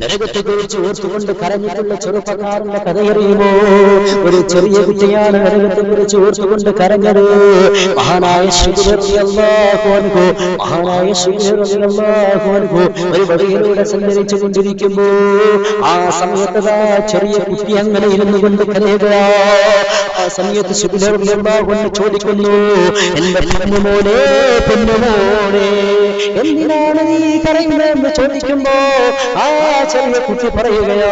നരകത്തെ കുറിച്ച് ഓർത്തുകൊണ്ട് കരഞ്ഞിട്ടുള്ള ചെറുപ്പക്കാരന്റെ കഥയറിയുമോ? ഒരു ചെറിയ കുട്ടിയാണ് നരകത്തെ കുറിച്ച് ഓർത്തുകൊണ്ട് കരഞ്ഞത്. മഹാനായ മഹാനായ ഒരു വഴിയിലൂടെ സഞ്ചരിച്ചു കൊണ്ടിരിക്കുമ്പോ ആ സമയത്ത് ചെറിയ കുട്ടി അങ്ങനെ ഇരുന്നു കൊണ്ട് കരയുക. ആ സമയത്ത് ശുഭിലർന്ന് ചോദിക്കുന്നു എന്റെ പൊന്നുമോനെ പൊന്നുമോനെ എന്തിനാണ് നീ കരയുന്നതെന്ന് ചോദിക്കുമ്പോ ആ ചെറിയ കുട്ടി പറയുകയാ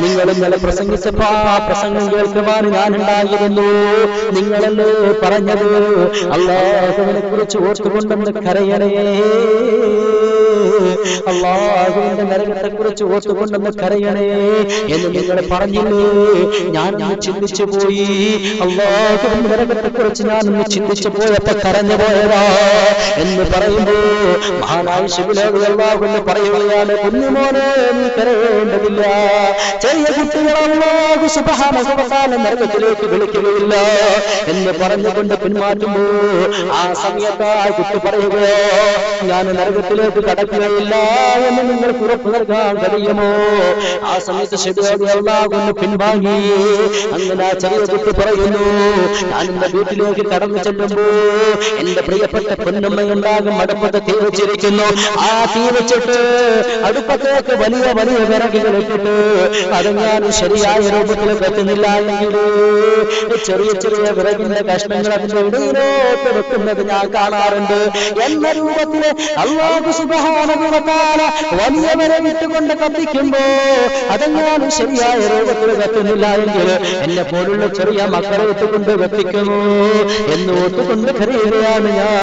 നിങ്ങൾ ഇന്നലെ പ്രസംഗിച്ചപ്പോ ആ പ്രസംഗം കേൾക്കുവാൻ ഞാൻ ഉണ്ടായിരുന്നു നിങ്ങളല്ലേ പറഞ്ഞത്? അള്ളാഹുവിനെ കുറിച്ച് ഓർത്തുകൊണ്ടെന്ന് കരയണേ. അള്ളാഹുവിന്റെ നരകത്തെ കുറിച്ച് ഓർത്തുകൊണ്ടെന്ന് കരയണേ എന്ന് നിങ്ങൾ പറഞ്ഞില്ലേ? ഞാൻ ഞാൻ ചിന്തിച്ചു പോയി. അള്ളാഹുവിന്റെ നരകത്തെ കുറിച്ച് ഞാൻ ഒന്ന് ചിന്തിച്ചു പോയപ്പോ കരഞ്ഞു പോയതാ എന്ന് പറയുമ്പോ മഹാനായ ശിവലോക അള്ളാഹുന്ന് പറയുകയാണ് കുഞ്ഞുമോനെ നീ കരയേണ്ടതില്ല. ചെറിയ കുട്ടികൾ അള്ളാഹു സുബഹാന നരകത്തിലേക്ക് വിളിക്കുകയില്ല. എന്ന് പറഞ്ഞുകൊണ്ട് പിന്മാറ്റുമ്പോ ആ സമയത്ത് ആ കുട്ടി പറയുകയോ ഞാൻ നരകത്തിലേക്ക് കടക്കുകയില്ല. എന്ന് നിങ്ങൾ ഉറപ്പ് നൽകാൻ കഴിയുമോ? ആ സമയത്ത് ശരിയാകെ അള്ളാഹുന്ന് പിൻവാങ്ങി. അങ്ങനെ ആ ചെറിയ കുട്ടി പറയുന്നു ഞാൻ എന്റെ വീട്ടിലേക്ക് കടന്നു ചെല്ലുമ്പോ എന്റെ പ്രിയപ്പെട്ട പൊന്നമ്മ ഉണ്ടാകും അടുപ്പത്ത് തീ വെച്ചിരിക്കുന്നു. ആ തീ വെച്ചിട്ട് അടുപ്പത്തേക്ക് വലിയ വലിയ വിറകുകൾ ഇട്ടിട്ട് ഞാൻ ശരിയായ രൂപത്തിൽ എങ്കിൽ ചെറിയ ചെറിയ വിറകിന്റെ കഷ്ണങ്ങൾ അതിന്റെ ഇടയിലോട്ട് വെക്കുന്നത് ഞാൻ കാണാറുണ്ട്. എന്ന രൂപത്തിൽ അള്ളാഹു സുബഹാനുഭവത്താല വലിയ വിട്ടുകൊണ്ട് കത്തിക്കുമ്പോ അതെങ്ങാനും ശരിയായ രൂപത്തിൽ കത്തുന്നില്ല എങ്കിൽ എന്നെ പോലുള്ള ചെറിയ മക്കളെ ഒത്തുകൊണ്ട് കത്തിക്കുന്നു എന്ന് ഓർത്തുകൊണ്ട് കരയുകയാണ് ഞാൻ.